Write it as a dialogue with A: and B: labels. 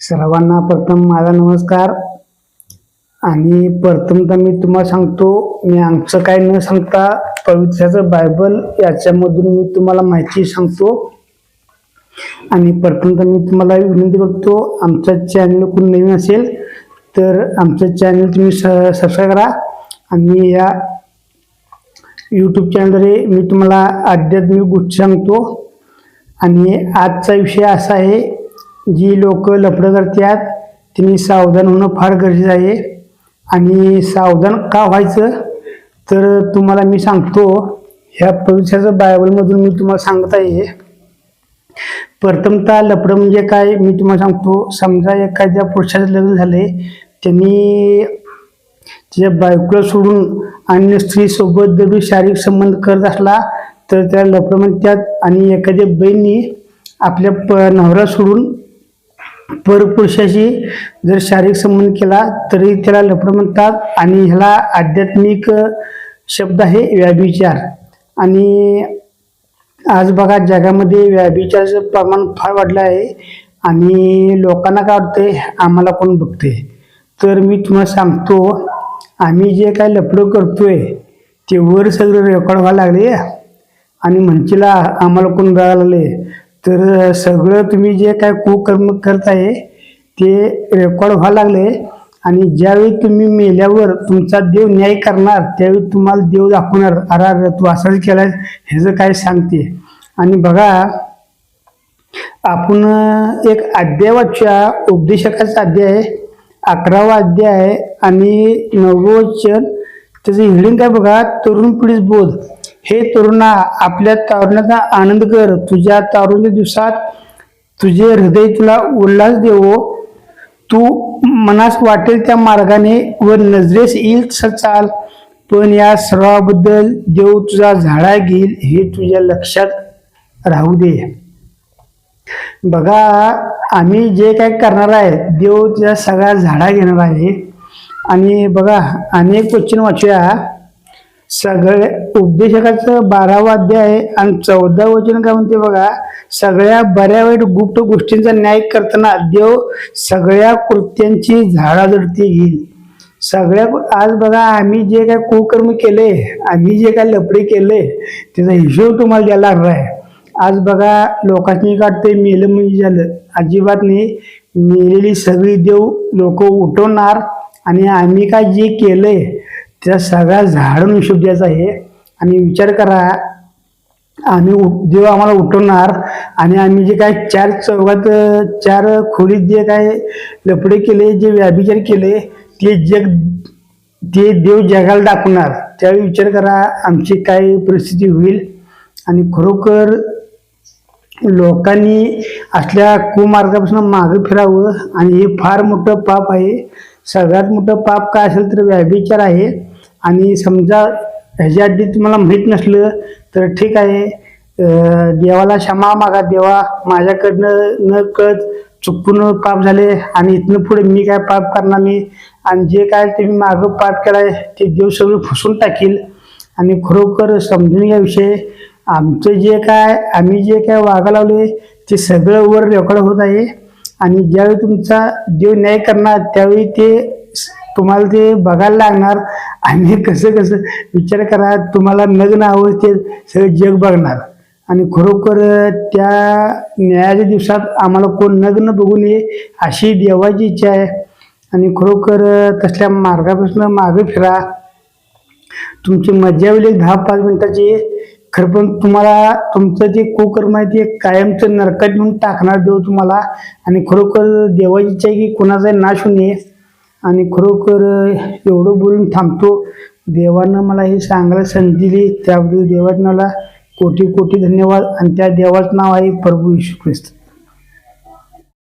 A: सर्वांना प्रथम माझा नमस्कार. आणि प्रथमतः मी तुम्हाला सांगतो मी आमचं काय न सांगता पवित्राचं बायबल याच्यामधून मी तुम्हाला माहिती सांगतो. आणि प्रथमतः मी तुम्हाला विनंती करतो आमचं चॅनल कोण नवीन असेल तर आमचं चॅनल तुम्ही स सबस्क्राईब करा. आणि या यूट्यूब चॅनलद्वारे मी तुम्हाला आध्यात्मिक गोष्टी सांगतो. आणि आजचा विषय असा आहे जी लोक लफडं करतात त्यांनी सावधान होणं फार गरजेचं आहे. आणि सावधान का व्हायचं? तर तुम्हाला मी सांगतो ह्या पवित्राचं बायबलमधून मी तुम्हाला सांगत आहे. प्रथमतः लफडं म्हणजे काय? मी तुम्हाला सांगतो समजा एखाद्या पुरुषाचं लग्न झाले त्यांनी तिच्या बायकोला सोडून अन्य स्त्रीसोबत जर शारीरिक संबंध करत असला तर त्या लफडं म्हणतात. आणि एखाद्या बहिणी आपल्या प नवरा सोडून परपुरुषाशी जर शारीरिक संबंध केला तरी त्याला लफडं म्हणतात आणि ह्याला आध्यात्मिक शब्द आहे व्याभिचार. आणि आज बघा जगामध्ये व्याभिचाराचं प्रमाण फार वाढलं आहे आणि लोकांना काय वाटतंय आम्हाला कोण बघते तर मी तुम्हाला सांगतो आम्ही जे काय लफडं करतोय ते वर सगळं रेकॉर्ड व्हायला लागले. आणि म्हणशीला आम्हाला कोण बघायला लागले? तर सगळं तुम्ही जे काय कुकर्म करत आहे ते रेकॉर्ड व्हायला लागले. आणि ज्यावेळी तुम्ही मेल्यावर तुमचा देव न्याय करणार त्यावेळी तुम्हाला देव दाखवणार अरे तू असाच केला ह्याचं काय सांगते. आणि बघा आपण एक अध्यायवाच्या उपदेशकाचा अध्याय अकरावा अध्याय आहे आणि नववचन त्याचं हिडिंग काय बघा तरुण पिढीस बोध. हे तरुणा आपल्या तारुण्याचा आनंद कर. तुझ्या तारुण्य दिवसात तुझे हृदय तुला उल्हास देवो. तू मनास वाटेल त्या मार्गाने व नजरेस येईल तसं चाल. पण या सर्वाबद्दल देव तुझा झाडा घेईल हे तुझ्या लक्षात राहू दे. बघा आम्ही जे काय करणार आहे देव तुझ्या सगळ्या झाडा घेणार आहे. आणि बघा अनेक क्वेश्चन वाचूया. सगळे उपदेशकाचं बारावा अध्याय आहे आणि चौदा वचन काय म्हणते बघा सगळ्या बऱ्या वाईट गुप्त गोष्टींचा न्याय करताना देव सगळ्या कृत्यांची झाडाझडती घेईल. सगळ्या आज बघा आम्ही जे काय कुकर्म केले आम्ही जे काय लपडे केले त्याचा हिशोब तुम्हाला द्यायला लागला आहे. आज बघा लोकांनी काढते मेलं म्हणजे झालं. अजिबात नाही. मेलेली सगळी देव लोक उठवणार आणि आम्ही काय जे केलंय त्या सगळ्या झाडून हिशोब द्यायचा आहे. आणि विचार करा आम्ही उ- देव आम्हाला उठवणार. आणि आम्ही जे काय चार चौघात चार खोलीत जे काय लफडे केले जे व्याभिचार केले ते जग ते देव जगाला दाखवणार. त्यावेळी विचार करा आमची काय परिस्थिती होईल. आणि खरोखर लोकांनी असल्या कुमार्गापासून मागे फिरावं. आणि हे फार मोठं पाप आहे. सगळ्यात मोठं पाप काय असेल तर व्याभिचार आहे. आणि समजा ह्याच्या आधी तुम्हाला माहीत नसलं तर ठीक आहे. देवाला क्षमा मागा. देवा माझ्याकडनं न कळत चुकून पाप झाले आणि इथनं पुढे मी काय पाप करणार नाही? आणि जे काय तुम्ही मागं पाप केलाय ते देव सगळं फुसून टाकील. आणि खरोखर समजून घ्या विषय. आमचं जे काय आम्ही जे काय वागा लावले ते सगळं वर रेकॉर्ड होत आहे. आणि ज्यावेळी तुमचा देव न्याय करणार त्यावेळी ते तुम्हाला ते बघायला लागणार. आणि कसं कसं? विचार करा तुम्हाला नग्न हवं ते सगळं जग बघणार. आणि खरोखर त्या न्यायाच्या दिवसात आम्हाला कोण नग्न बघू नये अशी देवाची इच्छा आहे. आणि खरोखर तसल्या मार्गापासून मागे फिरा. तुमची मज्जा होईल एक दहा पाच मिनिटाची. खरं पण तुम्हाला तुमचं जे कुकर्म आहे ते कायमचं नरकट म्हणून टाकणार देव तुम्हाला. आणि खरोखर देवाची इच्छा आहे की कोणाचा नाश होऊ नये. आणि खरोखर एवढं बोलून थांबतो. देवानं मला हे सांगायला संधी दिली. त्याबद्दल देवानं मला कोटी कोटी धन्यवाद. आणि त्या देवाचं नाव आहे प्रभू यशू ख्रिस्त.